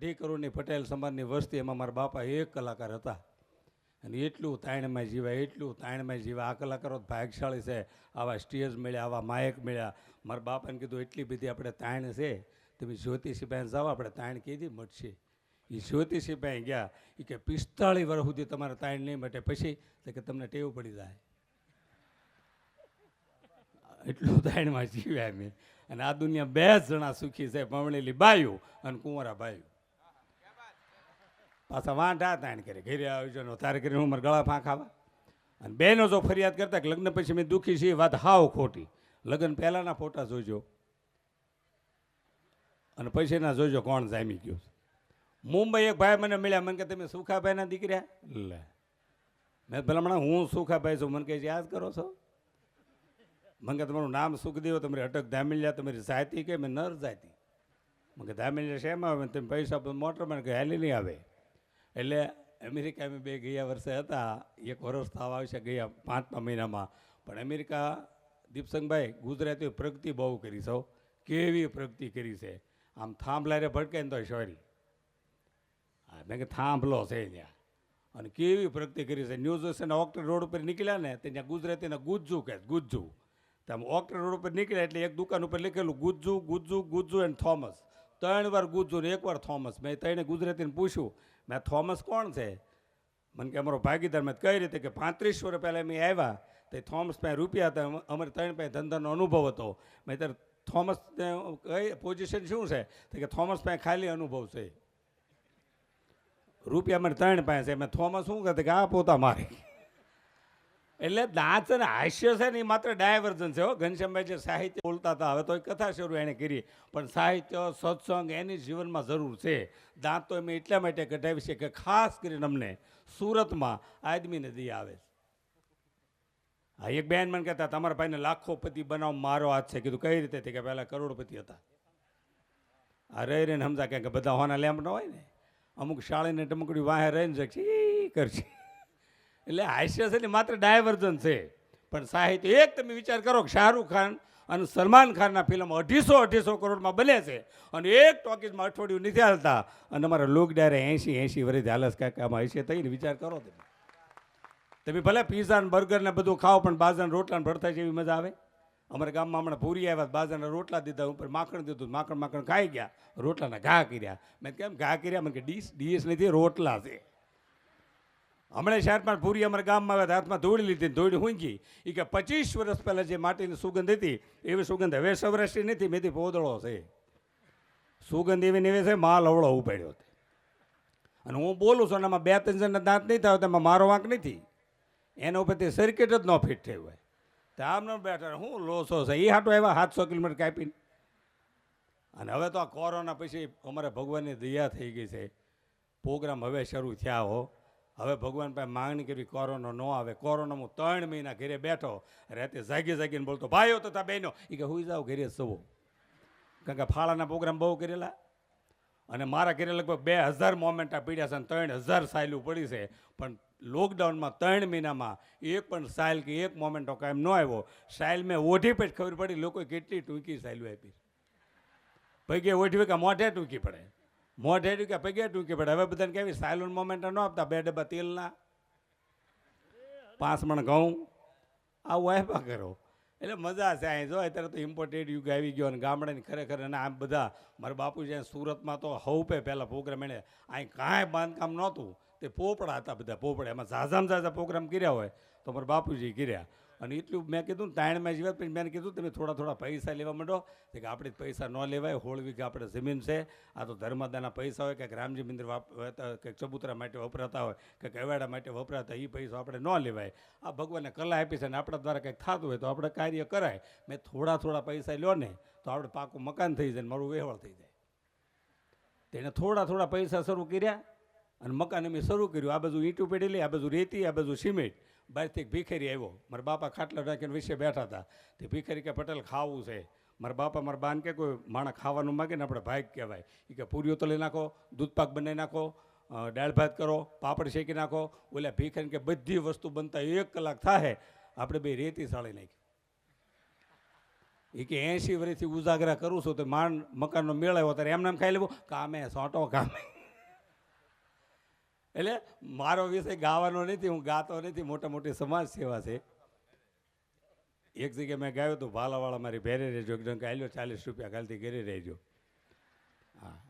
અઢી કરોડની પટેલ સમાજની વસ્તી એમાં મારા બાપા એક કલાકાર હતા. અને એટલું તાણમાં જીવાય, એટલું તાણમાં જીવાય. આ કલાકારો ભાગશાળી છે. આવા સ્ટેજ મળ્યા, આવા માયક મળ્યા. મારા બાપાને કીધું, એટલી બધી આપણે તાણ છે. તમે જ્યોતિષી પાસે જાઓ, આપણે તાણ કીધી મટશે એ જ્યોતિષીભાઈ ગયા. એ કે, પિસ્તાળીસ વર્ષ સુધી તમારે તાણ નહીં મટે. પછી? તો કે, તમને ટેવ પડી જાય. એટલું તાણમાં જીવ્યા મેં. અને આ દુનિયા બે જણા સુખી છે પમણેલી બાયું અને કુંવરા બાયું પાછા વાંઢા તાણ કરે. ઘરે આવજો ને તારે કરીને હું મારા ગળા ફાંખાવા અને બેનો જો ફરિયાદ કરતા કે લગ્ન પછી મેં દુઃખી છીએ, વાત હાવ ખોટી. લગ્ન પહેલાંના ફોટા જોજો. અને પછીના જોજો કોણ જામી ગયું મુંબઈ એક ભાઈ મને મળ્યા, મને કે, તમે સુખાભાઈના દીકરા? લે. મેં ભલામણા હું સુખાભાઈ છું? મને કહે યાદ કરો છો? મને કે, તમારું નામ સુખદેવ, તમારી અટક ધામિલ્યા, તમારી જાતિ કે મેં નર જાતિ? મને કે, ધામિલ્યા શેમાં આવે? તમે પૈસા મોટર મને કે હેલી નહીં આવે? એટલે અમેરિકા અમે બે ગયા વર્ષે હતા. એક વર્ષ થવા આવશે, ગયા પાંચમા મહિનામાં. પણ અમેરિકા દીપસંગભાઈ, ગુજરાતીઓ પ્રગતિ બહુ કરી છે કેવી પ્રગતિ કરી છે? આમ થાંભલારે ભટકે ને તો સોરી હા મેં કે થાંભલો છે ત્યાં. અને કેવી પ્રગતિ કરી છે? ન્યૂઝ હશે ઓક્ટર રોડ ઉપર નીકળ્યા ને, ત્યાં ગુજરાતીને ગુજ્જુ કહે ગુજ્જુ. તમે ઓક્ટર રોડ ઉપર નીકળ્યા એટલે એક દુકાન ઉપર લખેલું, ગુજ્જુ ગુજ્જુ ગુજ્જુ એન્ડ થોમસ ત્રણ વાર ગુજ્જુ ને એકવાર થોમસ મેં ત્રણે ગુજરાતીને પૂછ્યું મેં થોમસ કોણ છે? મને કે અમારો ભાગીદાર મેં કઈ રીતે કે પાંત્રીસ વર્ષ પહેલાં મેં આવ્યા તે થોમસ પાસે રૂપિયા હતા અમારે ત્રણ પાસે ધંધાનો અનુભવ હતો. મેં ત્યારે થોમસ કઈ પોઝિશન શું છે? તો કે થોમસ પાસે ખાલી અનુભવ છે. રૂપિયા મારે ત્રણ પાસે મેં થોમસ શું કહેતા કે આ પોતા મારે. એટલે દાંત અને હાસ્ય છે ને એ માત્ર ડાયવર્જન છે હો. ઘનશ્યામભાઈ જે સાહિત્ય બોલતા હતા, હવે તો એ કથા શરૂ એણે કરી. પણ સાહિત્ય, સત્સંગ એની જીવનમાં જરૂર છે. દાંત તો એમ એટલા માટે કઢાવી છે કે ખાસ કરીને અમને સુરતમાં આદમીને દી આવે છે. હા, એક બેન મને કહેતા, તમારા ભાઈને લાખોપતિ બનાવ મારો હાથ છે. કીધું, કઈ રીતે? કે, પહેલાં કરોડપતિ હતા. આ રહી રહીને સમજા કે બધા હોના લેમ્પ ન હોય ને? અમુક શાળીને ટમકડી વાહે રહીને છી કરશે. એટલે હાસ્ય છે ને માત્ર ડાયવર્ઝન છે. પણ સાહિત્ય એક તમે વિચાર કરો કે શાહરૂખ ખાન અને સલમાન ખાનના ફિલ્મ અઢીસો અઢીસો કરોડમાં બને છે. અને એક ટોકીઝમાં અઠવાડિયું નથી હાલતા. અને અમારા લોક ડાયરે એંશી એંશી વર્ષથી હાલસ કાંઈક આમાં હશે થઈને વિચાર કરો તમે. તમે ભલે પીઝા ને બર્ગર ને બધું ખાઓ, પણ બાજરાના રોટલા ભરતા જેવી મજા આવે? અમારા ગામમાં હમણાં પૂરી આવ્યા બાજરાના રોટલા દીધા ઉપર માખણ દીધું માખણ માખણ ખાઈ ગયા. રોટલાના ઘા કર્યા. મેં કેમ ઘા કર્યા? મને કે ડીશ ડીશ નથી, રોટલા છે. હમણાં શહેરમાં પૂરી અમારા ગામમાં આવે હાથમાં ધોળી લીધી ધોળી હુંગી એ કે પચીસ વર્ષ પહેલાં જે માટીની સુગંધ હતી, એવી સુગંધ હવે સૌરાષ્ટ્રી નથી, મેથી પોદળો છે. સુગંધ એવી ને એવી છે, માલ અવળો ઉપાડ્યો હતો અને હું બોલું છું, અને આમાં બે ત્રણ જણના દાંત નહીં થાય તેમાં મારો વાંક નથી. એના ઉપરથી સર્કિટ જ ન ફિટ થયું હોય. તો આમ ન બેઠા, હું લોસો છે. એ હાટો આવ્યા સાતસો કિલોમીટર કાપીને. અને હવે તો આ કોરોના પછી અમારે ભગવાનની દયા થઈ ગઈ છે. પ્રોગ્રામ હવે શરૂ થયા હો. હવે ભગવાન પાસે માંગણી કરવી, કોરોના ન આવે. કોરોના હું ત્રણ મહિના ઘરે બેઠો, રાતે જાગી જાગીને બોલતો, ભાઈઓ તથા બહેનો. એ કે હું જાઓ ઘરે સવો. કારણ કે ફાળાના પ્રોગ્રામ બહુ કરેલા. અને મારા ઘરે લગભગ બે હજાર મોમેન્ટા પીડ્યા છે અને ત્રણ હજાર સાયલું પડી છે. પણ લોકડાઉનમાં ત્રણ મહિનામાં એક પણ સાયલ કે એક મોમેન્ટો કાયમ ન આવ્યો. સાયલ મેં ઓઢી પેટ ખબર પડી, લોકોએ કેટલી ટૂંકી સાયલું આપી. ભાઈ કે ઓઢવી કે મોઢે ટૂંકી પડે. મોઢે કે પૈકે ટૂંકી પડે હવે બધાને કેવી સાયલુન મોમેન્ટ ન આપતા? બે ડબ્બા તેલના. પાંચ મણ ઘઉં. આવું આપ્યા કરો. એટલે મજા છે અહીં જો અત્યારે તો ઇમ્પોર્ટેડ યુગ આવી ગયો અને ગામડાની ખરેખર અને આમ બધા, મારા બાપુ જ્યાં સુરતમાં તો હવપે પહેલાં પ્રોગ્રામ એણે અહીં કાંઈ બાંધકામ નહોતું. તે પોપડા હતા બધા પોપડા. એમાં ઝાઝામ ઝાઝા પ્રોગ્રામ કર્યા હોય તો મારા બાપુજી કર્યા. અને એટલું મેં કીધું તાણ મેં જીવ્યા પછી મેં કીધું, તમે થોડા થોડા પૈસા લેવા માંડો. કે આપણે પૈસા ન લેવાય, હોળ કે આપણે જમીન છે. આ તો ધર્માદાના પૈસા હોય કંઈક રામજી મંદિર કે ચબૂતરા માટે વપરાતા હોય કંઈક અવાડા માટે વપરાતા એ પૈસા આપણે ન લેવાય. આ ભગવાનને કલા આપી છે અને આપણા દ્વારા કંઈક થતું હોય તો આપણે કાર્ય કરાય. મેં થોડા થોડા પૈસા લ્યો ને, તો આપણે પાકું મકાન થઈ જાય મારું વેહવળ થઈ જાય. તેણે થોડા થોડા પૈસા શરૂ કર્યા અને મકાન અમે શરૂ કર્યું. આ બાજુ ઈંટું પેડેલી આ બાજુ રેતી, આ બાજુ સિમેન્ટ. બહારથી ભિખારી આવ્યો. મારા બાપા ખાટલા રાખીને વિશે બેઠા હતા. તે ભીખેરી કે, પટેલ, ખાવું છે. મારા બાપા મારા બાન કે, કોઈ માણસ ખાવાનું માગે ને આપણે ભાગ કહેવાય. એ કે, પૂરીઓ તો નાખો, દૂધપાક બનાવી નાખો દાળ ભાત કરો, પાપડ શેકી નાખો. ઓલા ભીખેરી કે, બધી વસ્તુ બનતા એક કલાક થાય આપણે બે રેતી સાળી નાખી. એ કે, એંશી વર્ષથી ઉજાગરા કરું છું, તો માંડ મકાનનો મેળ આવ્યો, ત્યારે એમને એમ ખાઈ લેવું. કામે સોંટો કામે એટલે મારો વિષય ગાવાનો નથી, હું ગાતો નથી મોટા મોટી સમાજ સેવા છે. એક જગ્યાએ મેં ગાયું હતું ભાલાવાળા મારી ભેરે રહેજો એકદમ કાલ્યો ચાલીસ રૂપિયા કાલથી ઘરે રહેજો. હા.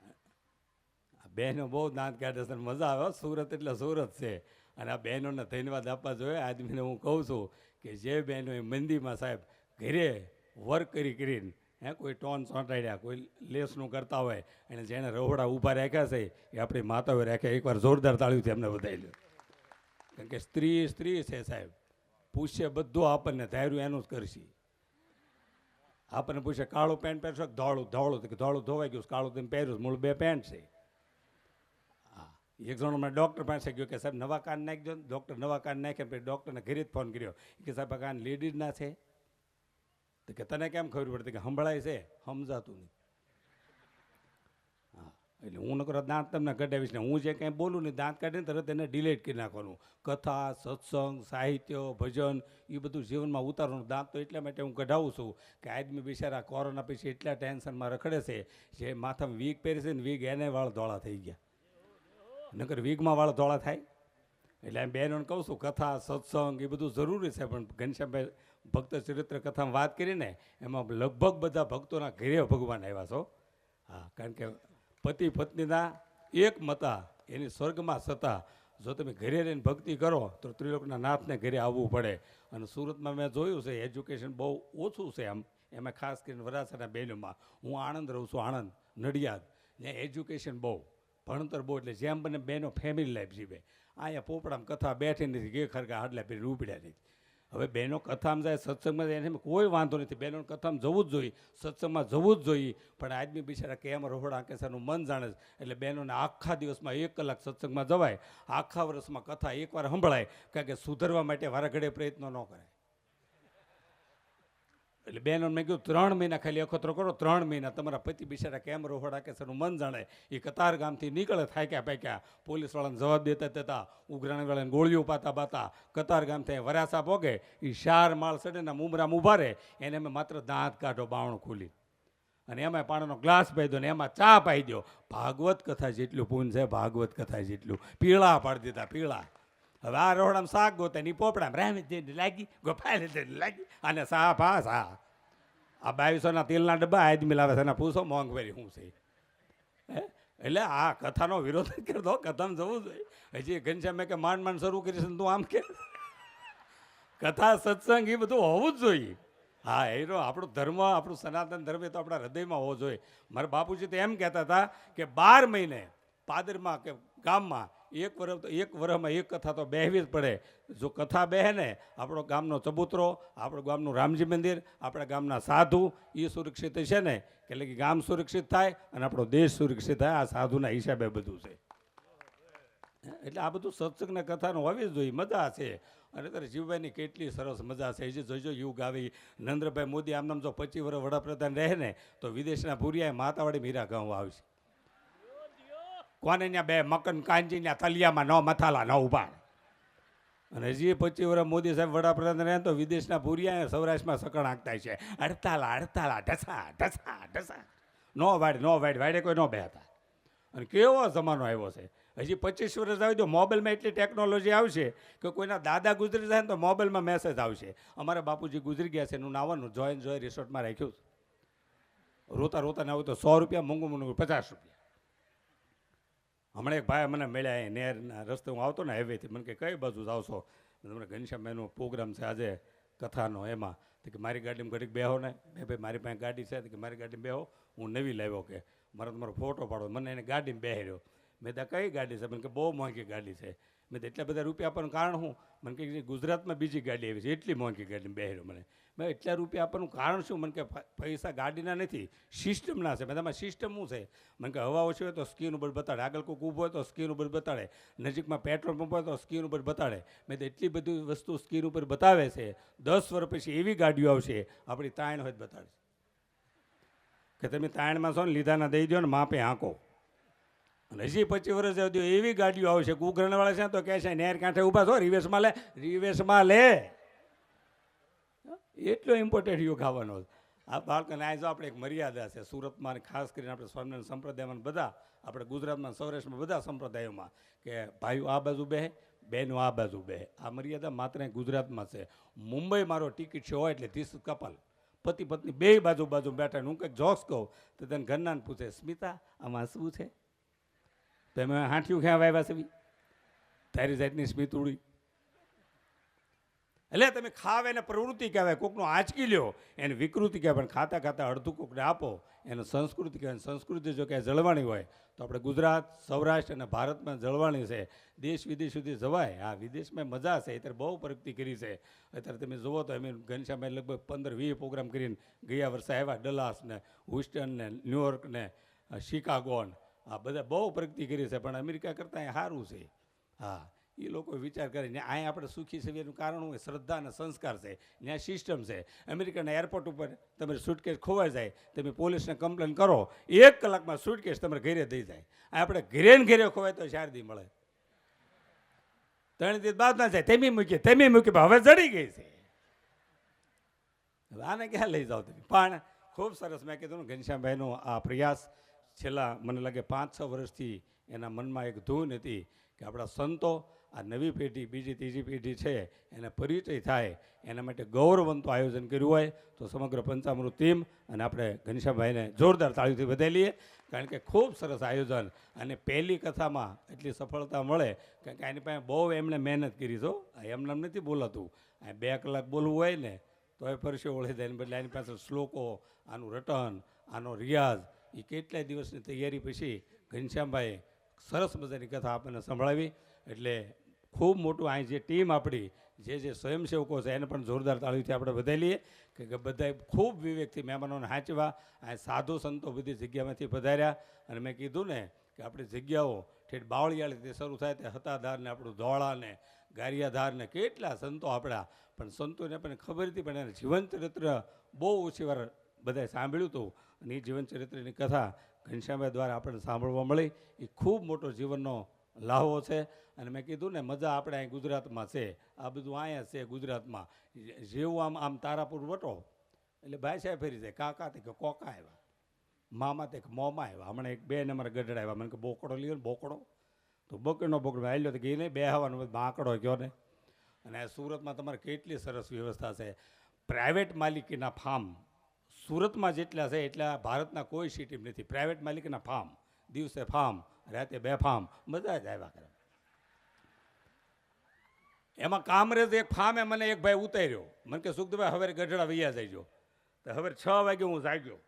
બહેનો બહુ દાંત કાઢે છે મજા આવે સુરત એટલે સુરત છે. અને આ બહેનોને ધન્યવાદ આપવા જોઈએ. આદમીને હું કહું છું કે જે બહેનો એ મંદીમાં સાહેબ ઘરે વર્ક કરી કરીને હે, કોઈ ટોન સોંટાડ્યા કોઈ લેસનું કરતા હોય, અને જેણે રહોડા ઊભા રાખ્યા છે, એ આપણી માતાઓએ રાખ્યા. એકવાર જોરદાર તાળીઓથી એમને વધારી લો કારણ કે સ્ત્રી સ્ત્રી છે સાહેબ. પૂછશે બધું આપણને, ધાર્યું એનું જ કરશે. આપણને પૂછે, કાળું પેન્ટ પહેરશો કે ધોળું? ધોળું કે ધોળું ધોવાઈ ગયું કાળું તમે પહેર્યું મૂળ બે પેન્ટ છે. હા. એક જણો મને ડૉક્ટર પાસે ગયો કે, સાહેબ, નવા કાન નાખજો ડૉક્ટર નવા કાન નાખે પછી ડૉક્ટરને ઘરે જ ફોન કર્યો. કે, સાહેબ, આ કાન લેડીઝના છે? તો કે તને કેમ ખબર પડતી કે સંભળાય છે? સમજાતું નહીં. હા, એટલે હું નકર દાંત તમને કઢાવીશ ને હું જે કંઈ બોલું ને દાંત કાઢીને તરત એને ડિલેટ કરી નાખવાનું. કથા, સત્સંગ, સાહિત્ય, ભજન એ બધું જીવનમાં ઉતારવાનું. દાંત તો એટલા માટે હું કઢાવું છું કે આદમી બિચારા કોરોના પછી એટલા ટેન્શનમાં રખડે છે જે માથામાં વીગ પહેરે છે ને વીગ એને વાળ ધોળા થઈ ગયા. નકર વીગમાં વાળ ધોળા થાય. એટલે એમ બહેનોને કહું છું, કથા, સત્સંગ એ બધું જરૂરી છે, પણ ઘનશ્યામભાઈ ભક્ત ચરિત્ર કથામાં વાત કરીને એમાં લગભગ બધા ભક્તોના ઘેરે ભગવાન આવ્યા છો. હા, કારણ કે પતિ પત્નીના એક મતા એની સ્વર્ગમાં સતા. જો તમે ઘરે રહીને ભક્તિ કરો તો ત્રિલોકના નાથને ઘરે આવવું પડે. અને સુરતમાં મેં જોયું છે, એજ્યુકેશન બહુ ઓછું છે આમ એમાં ખાસ કરીને વરાછાના બહેનોમાં હું આણંદ રહું છું, આણંદ, નડિયાદ. ત્યાં એજ્યુકેશન બહુ. ભણતર બહુ એટલે જેમ બને બહેનો ફેમિલી લાઈફ જીવે. અહીંયા પોપડામાં કથા બેઠી નથી ગે ખરગા હાડલા પીરી ઉપડ્યા નથી. હવે બહેનો કથામાં જાય, સત્સંગમાં જાય એને કોઈ વાંધો નથી. બહેનો કથામાં જવું જ જોઈએ, સત્સંગમાં જવું જ જોઈએ. પણ આદમી બિચારા કેમ રોહડ કેસાનું મન જાણે છે. એટલે બહેનોને આખા દિવસમાં એક કલાક સત્સંગમાં જવાય. આખા વર્ષમાં કથા એકવાર સંભળાય. કારણ કે સુધરવા માટે વારાઘડે પ્રયત્નો ન કરાય. એટલે બહેનો મેં કીધું, ત્રણ મહિના ખાલી અખતરો કરો, ત્રણ મહિના તમારા પતિ બિચારા કેમ રોહડા કે સનું મન જાણે. એ કતાર ગામથી નીકળે, થાક્યા પાક્યા. પોલીસવાળાને જવાબ દેતા દેતા ઉઘરાણીવાળાને ગોળીઓ પાતા પાતા કતાર ગામથી વરાસા પોગે. એ શાર માળ સડેના મુમરામ ઊભા રહે. એને અમે માત્ર દાંત કાઢો, બાવણું ખુલી. અને એમાં પાણીનો ગ્લાસ પાઈ દો ને એમાં ચા પાઈ દો. ભાગવત કથા જેટલું પૂન છે, ભાગવત કથા જેટલું. પીળા પાડી દીધા, પીળા. હવે આ રોહડામાં શાક ગોતે ની પોપડામાં રામી દેને લાગી, ગોપાલ દેને લાગી, અને સા પા સા. આ બાવીસોના તેલના ડબ્બા આદમી લાવે છે, એના પૂછો મોંઘવારી શું છે? એટલે આ કથાનો વિરોધ કરતો, કથામાં જવું જોઈએ. હજી ઘનશ્યામે કે માંડ માંડ શરૂ કરીશ તું આમ કે. કથા, સત્સંગ એ બધું હોવું જ જોઈએ. હા એનો આપણો ધર્મ, આપણું સનાતન ધર્મ એ તો આપણા હૃદયમાં હોવો જોઈએ. મારા બાપુજી તો એમ કહેતા હતા કે બાર મહિને પાદરમાં કે ગામમાં એક વર્ષ એક વરસમાં એક કથા તો બેહવી જ પડે. જો કથા બેહે ને આપણો ગામનો ચબૂતરો, આપણું ગામનું રામજી મંદિર, આપણા ગામના સાધુ એ સુરક્ષિત છે ને? એટલે કે ગામ સુરક્ષિત થાય અને આપણો દેશ સુરક્ષિત થાય. આ સાધુના હિસાબે બધું છે. એટલે આ બધું સત્સંગના કથાનું હોવી જ જોઈએ. મજા છે. અને અત્યારે જીવભાઈની કેટલી સરસ મજા છે. જે જોજો યુગ આવી. નરેન્દ્રભાઈ મોદી આમ નામ જો પચીસ વર્ષ વડાપ્રધાન રહે ને, તો વિદેશના ભૂરિયાએ માતાવાડી મીરા ગામ આવશે. કોને ત્યાં બે મકન કાંજી ત્યાં તલિયામાં ન મથાલા ન ઊભા અને હજી પચીસ વર્ષ મોદી સાહેબ વડાપ્રધાન રહે તો વિદેશના ભૂરિયા સૌરાષ્ટ્રમાં સકણ આંકતા છે અડતાલા અડતાલા, ઢસા ઢસા ઢસા. નો વાડ નો વાડ, વાડે કોઈ ન બેહતા અને કેવો જમાનો આવ્યો છે? હજી પચીસ વર્ષ આવી તો મોબાઈલમાં એટલી ટેકનોલોજી આવશે કે કોઈના દાદા ગુજરી જાય તો મોબાઈલમાં મેસેજ આવશે. અમારા બાપુજી ગુજરી ગયા છે એનું નાવાનું જોઈન જોઈ રિસોર્ટમાં રાખ્યું રોતા રોતા ને આવું તો સો રૂપિયા મૂંગું મૂંગું પચાસ રૂપિયા. હમણાં એક ભાઈ મને મળ્યા અહીં નેરના રસ્તે. હું આવતો ને હાઈવેથી મને કે, કઈ બાજુ જાવ છો? મને ઘનશ્યામભાઈનો પ્રોગ્રામ છે આજે કથાનો એમાં. તો કે, મારી ગાડીમાં ઘડીક બેહો ને. મેં ભાઈ મારી પાસે ગાડી છે. કે, મારી ગાડીમાં બેહો, હું નવી લાવ્યો કે. મારે તમારો ફોટો પાડો મને એને ગાડીમાં બેહર્યો મેં ત્યાં કઈ ગાડી છે? મને કે, બહુ મોંઘી ગાડી છે. મેં તો એટલા બધા રૂપિયા આપવાનું કારણ હું મને કે, ગુજરાતમાં બીજી ગાડી આવી છે. એટલી મોંઘી ગાડીમાં બેહર્યો મને. મેં એટલા રૂપિયા આપવાનું કારણ શું? મને કે પૈસા ગાડીના નથી, સિસ્ટમના છે. મેં તમારે સિસ્ટમ શું છે? મને કે, હવા ઓછી હોય તો સ્કીન ઉપર બતાડે. આગળ કોઈક ઊભો હોય તો સ્કીન ઉપર બતાડે. નજીકમાં પેટ્રોલ પંપ હોય તો સ્કીન ઉપર બતાડે. મેં તો એટલી બધી વસ્તુ સ્કીન ઉપર બતાવે છે. દસ વર્ષ પછી એવી ગાડીઓ આવશે, આપણી તાણ હોય બતાડે કે તમે તાણમાં છો ને, લીધાના દઈ દો ને, માપે હાંકો. અને હજી પચીસ વર્ષ સુધી એવી ગાડીઓ આવશે કે ઉઘરણવાળા છે તો કહે છે, નેર કાંઠે ઊભા છો? રિવેશમાં લે રિવેશમાં લે. એટલો ઇમ્પોર્ટન્ટ યોગ આવવાનો આ બાળકોને આ જો આપણે એક મર્યાદા છે, સુરતમાં અને ખાસ કરીને આપણે સ્વામિનારાયણ સંપ્રદાયમાં બધા, આપણે ગુજરાતમાં સૌરાષ્ટ્રમાં બધા સંપ્રદાયોમાં કે ભાઈઓ આ બાજુ બે બહેનો આ બાજુ બે આ મર્યાદા માત્ર ગુજરાતમાં છે. મુંબઈ મારો ટિકિટ છે હોય એટલે ધીસ કપલ પતિ પત્ની બે બાજુ બાજુ બેઠા હું કંઈક જોક્સ કહું, તો તેને ઘરનાને પૂછે, સ્મિતા, આમાં શું છે? તમે હાંઠિયું ક્યાં વાવ્યા છે? તારી જાતની સ્મિત ઉડી. એટલે તમે ખાવ એને પ્રવૃત્તિ કહેવાય, કોકનો આંચકી લ્યો, એને વિકૃતિ કહેવાય, પણ ખાતા ખાતા અડધું કોકને આપો, એને સંસ્કૃતિ કહેવાય સંસ્કૃતિ જો ક્યાંય જળવાણી હોય, તો આપણે ગુજરાત, સૌરાષ્ટ્ર અને ભારતમાં જળવાણી છે. દેશ વિદેશ સુધી જવાય. હા, વિદેશમાં મજા છે, અત્યારે બહુ પ્રગતિ કરી છે. અત્યારે તમે જુઓ તો અમે ઘનશ્યામભાઈ લગભગ પંદર, વીસ પ્રોગ્રામ કરીને ગયા વર્ષે આવ્યા, ડલાસ ને હુસ્ટન ને, ન્યુયોર્ક ને શિકાગોન શિકાગો આ બધા બહુ પ્રગતિ કરી છે, પણ અમેરિકા કરતાં અહીં સારું છે. હા. એ લોકો વિચાર કરે ને અહીંયા આપણે સુખી એનું કારણ હોય શ્રદ્ધા અને સંસ્કાર છે ત્યાં સિસ્ટમ છે. અમેરિકાના એરપોર્ટ ઉપર તમારે સુટકેસ ખોવાઈ જાય, તમે પોલીસને કમ્પ્લેન કરો, એક કલાકમાં સુટકેસ તમારે ઘરે દઈ જાય. આપણે ઘેરે ને ઘેરે ખોવાય તો ચાર દી મળે. ત્રણ દિવસ બાદ ના જાય, તેમી મૂકીએ, તેમી મૂકી પણ હવે જડી ગઈ છે. આને ક્યાં લઈ જાઓ તમે? પણ ખૂબ સરસ મેં કીધું ને ઘનશ્યામભાઈનો આ પ્રયાસ, છેલ્લા મને લાગે પાંચ છ વર્ષથી એના મનમાં એક ધૂન હતી કે આપણા સંતો આ નવી પેઢી, બીજી, ત્રીજી પેઢી છે, એને પરિચય થાય, એના માટે ગૌરવંતું આયોજન કર્યું હોય, તો સમગ્ર પંચામૃત ટીમ અને આપણે ઘનશ્યામભાઈને જોરદાર તાળીથી વધાઈ લઈએ. કારણ કે ખૂબ સરસ આયોજન અને પહેલી કથામાં એટલી સફળતા મળે કારણ કે એની પાસે બહુ એમણે મહેનત કરી છો એમને એમ નથી બોલાતું. આ બે કલાક બોલવું હોય ને તો એ પરસે ઓળખી જાય બદલે એની પાસે શ્લોકો, આનું રટન, આનો રિયાઝ એ કેટલાય દિવસની તૈયારી પછી ઘનશ્યામભાઈએ સરસ મજાની કથા આપણને સંભળાવી. એટલે ખૂબ મોટું અહીં જે ટીમ આપણી, જે જે સ્વયંસેવકો છે, એને પણ જોરદાર તાળીથી આપણે વધારી લઈએ કે બધાએ ખૂબ વિવેકથી મહેમાનોને હાંચવા, આ સાધુ સંતો બધી જગ્યામાંથી પધાર્યા અને મેં કીધું ને કે આપણી જગ્યાઓ ઠેઠ બાવળિયાળીથી શરૂ થાય તે હતાધારને, આપણું ધોળાને, ગારિયાધારને ગારિયાધાર કેટલા સંતો આપણા, પણ સંતોને પણ ખબર હતી, પણ એને જીવન ચરિત્ર બહુ ઓછી વાર બધાએ સાંભળ્યું હતું અને એ જીવન ચરિત્રની કથા ઘનશ્યામભાઈ દ્વારા આપણને સાંભળવા મળી. એ ખૂબ મોટો જીવનનો લાહવો છે. અને મેં કીધું ને, મજા આપણે અહીં ગુજરાતમાં છે. આ બધું અહીંયા છે ગુજરાતમાં. જેવું આમ આમ તારાપુર વટો, એટલે ભાઈ સાહેબ ફેરી જાય, કાકા તે કે કોકા આવ્યા? મામા તે કે મોમાં આવ્યા. હમણાં એક બે નંબર ગઢડા આવ્યા. મને કે, બોકડો લ્યો ને, બોકડો. તો બકડનો બોકડો આવેલો તો કે નહીં બે હવાનો બાંકડો ગયો ને. અને સુરતમાં તમારે કેટલી સરસ વ્યવસ્થા છે. પ્રાઇવેટ માલિકીના ફાર્મ, સુરતમાં જેટલા છે એટલા ભારતના કોઈ સિટીમાં નથી. પ્રાઇવેટ માલિકીના ફાર્મ, દિવસે ફાર્મ, રાતે બે ફાર્મ બધા જ આવ્યા કરે. એમાં કામરેજ એક ફામે મને એક ભાઈ ઉતાર્યો. મને કે સુખદભાઈ હવે ગઢડા વૈયા જઈજો. તો હવે છ વાગે હું જાગ્યો.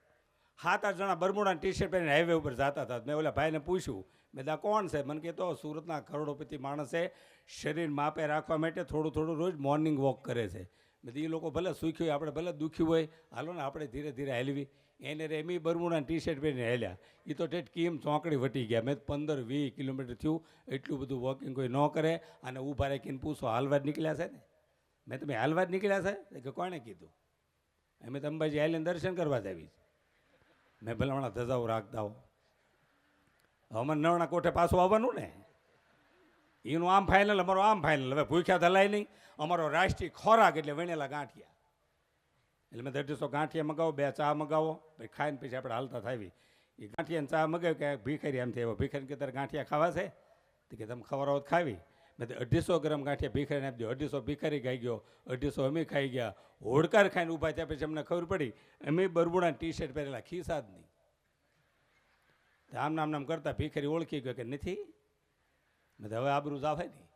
સાત આઠ જણા બરમુડા ટી શર્ટ પહેરીને હાઈવે ઉપર જતા હતા. મેં ઓલા ભાઈને પૂછ્યું, મેં દા કોણ છે? મને કહેતો સુરતના કરોડોપતિ માણસે શરીર માપે રાખવા માટે થોડું થોડું રોજ મોર્નિંગ વોક કરે છે. મેં એ લોકો ભલે સુખ્યું હોય, આપણે ભલે દુઃખી હોય. હાલો ને, આપણે ધીરે ધીરે હાલવી. એને રેમી એમી ટી શર્ટ પહેરીને હાલ્યા. એ તો ઠેઠ કેમ ચોંકડી વટી ગયા. મેં પંદર વીસ કિલોમીટર થયું, એટલું બધું વોકિંગ કોઈ ન કરે અને ઊભા રાખીને પૂછો હાલવા નીકળ્યા છે ને? મેં તમે હાલવા જ નીકળ્યા છે? કે કોણે કીધું? અમે તો અંબાજી આવીને દર્શન કરવા જ આવી મેં ભલે હમણાં ધજાઓ રાખતા હો અમારે નવણા કોઠે પાછું આવવાનું ને? એનું આમ ફાઇનલ અમારો આમ ફાઇનલ હવે ભૂખ્યા ધલાય નહીં. અમારો રાષ્ટ્રીય ખોરાક એટલે વણેલા ગાંઠિયા. એટલે મેં અઢીસો ગાંઠિયા મગાવો, બે ચા મગાવો, પછી ખાઈને પછી આપણે હાલતા થાવી. એ ગાંઠિયાને ચા મગાવી કે ભીખરી એમ થયો ભીખરીને કે તારે ગાંઠિયા ખાવા છે? તો કે તમે ખવડાવો ખાવી. મેં તો અઢીસો ગ્રામ ગાંઠિયા ભીખરીને આપી દો અઢીસો ભીખરી ખાઈ ગયો, અઢીસો અમે ખાઈ ગયા. હોડકાર ખાઈને ઊભા થયા પછી અમને ખબર પડી, અમે બરબુડા ટી શર્ટ પહેરેલા ખિસ્સા જ નહીં આમ નામ નામ કરતા ભીખરી ઓળખી ગયો કે નથી? મેં તો હવે આબરૂ જ આવે નહીં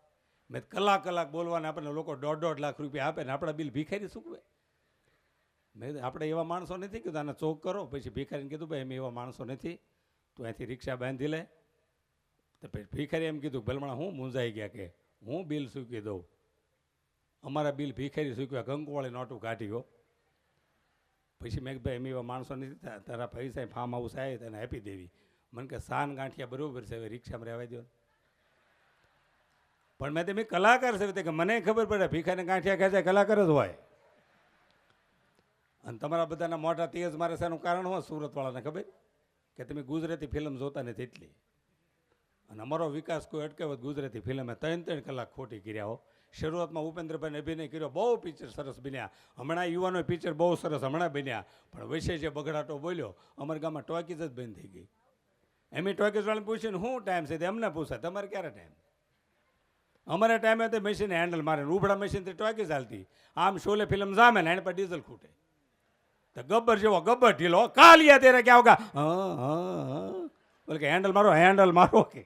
મેં કલાક કલાક બોલવાના આપણને લોકો દોઢ દોઢ લાખ રૂપિયા આપે ને આપણા બિલ ભીખરી ચૂકવે મેં આપણે એવા માણસો નથી કીધું આને ચોક કરો. પછી ભિખારીને કીધું, ભાઈ એમ એવા માણસો નથી. તું અહીંથી રિક્ષા બાંધી લે. તો પછી ભિખારી એમ કીધું, ભલમણા, હું મૂંઝાઈ ગયા કે? હું બિલ સૂકી દઉં. અમારા બિલ ભિખારી સૂક્યા કંકુવાળી નોટું કાઢ્યો. પછી મેં ભાઈ એમ એવા માણસો નથી. તારા પૈસા ફાર્મ હાઉસ આવે તને આપી દેવી. મને કે, સાન ગાંઠિયા બરાબર છે, હવે રિક્ષામાં રહેવા દો પણ મેં તમે કલાકાર છે. કે મને ખબર પડે ભીખાને ગાંઠિયા ખેંચાય કલાકાર જ હોય. અને તમારા બધાના મોઢા તેજ મારે એનું કારણ શું સુરતવાળાને ખબર? કે તમે ગુજરાતી ફિલ્મ જોતા નથી એટલી. અને અમારો વિકાસ કોઈ અટકાવત ગુજરાતી ફિલ્મે ત્રણ ત્રણ કલાક ખોટી કર્યા હો. શરૂઆતમાં ઉપેન્દ્રભાઈને અભિનય કર્યો, બહુ પિક્ચર સરસ બન્યા. હમણાં યુવાનો પિક્ચર બહુ સરસ હમણાં બન્યા. પણ વૈશે જે બગડાટો બોલ્યો, અમારા ગામમાં ટોકીઝ જ બંધ થઈ ગઈ. એમ ટોકીઝવાળાને પૂછ્યું, શું ટાઈમ છે? એમને પૂછાય, તમારે ક્યારે ટાઈમ અમારા ટાઈમે તો મશીન હેન્ડલ મારે ઉભડા મશીનથી ટોકી ચાલતી આમ શોલે ફિલ્મ જામે ને, એને પર ડીઝલ ખૂટે. તો ગબ્બર જેવો ગબ્બર ઢીલો. કાલિયા તેરે હોગા હા હા હા. બોલે કે હેન્ડલ મારો હેન્ડલ મારો કે.